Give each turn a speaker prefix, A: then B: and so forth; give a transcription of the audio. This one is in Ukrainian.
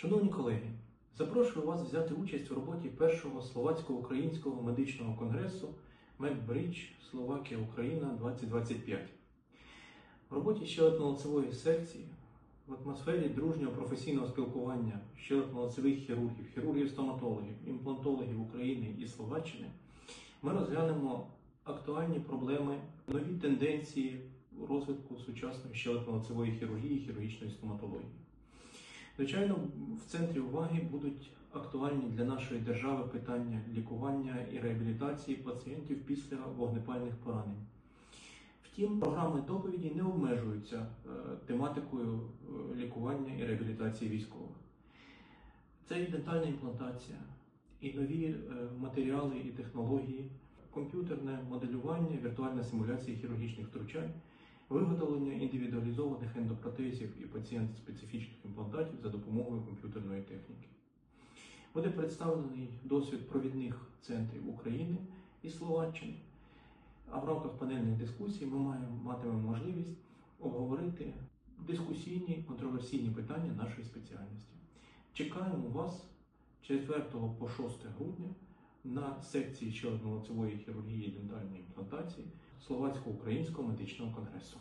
A: Шановні колеги, запрошую вас взяти участь у роботі першого словацько-українського медичного конгресу Медбридж Словакія Україна 2025. В роботі щелепно-лицевої секції в атмосфері дружнього професійного спілкування щелепно-лицевих хірургів, хірургів-стоматологів, імплантологів України і Словаччини ми розглянемо актуальні проблеми, нові тенденції розвитку сучасної щелепно-лицевої хірургії, хірургічної стоматології. Звичайно, в центрі уваги будуть актуальні для нашої держави питання лікування і реабілітації пацієнтів після вогнепальних поранень. Втім, програми доповіді не обмежуються е, тематикою е, лікування і реабілітації військових. Це і дентальна імплантація, і нові е, матеріали і технології, комп'ютерне моделювання, віртуальна симуляція хірургічних втручань, виготовлення індивідуалізованих ендопротезів і пацієнт-специфічних імплантатів за допомогою комп'ютерної техніки. Буде представлений досвід провідних центрів України і Словаччини. А в рамках панельних дискусій ми маємо, матимемо можливість обговорити дискусійні контроверсійні питання нашої спеціальності. Чекаємо вас 4 по 6 грудня на секції щелепно-лицевої хірургії дентальної імплантації Словацько-Українського медичного конгресу.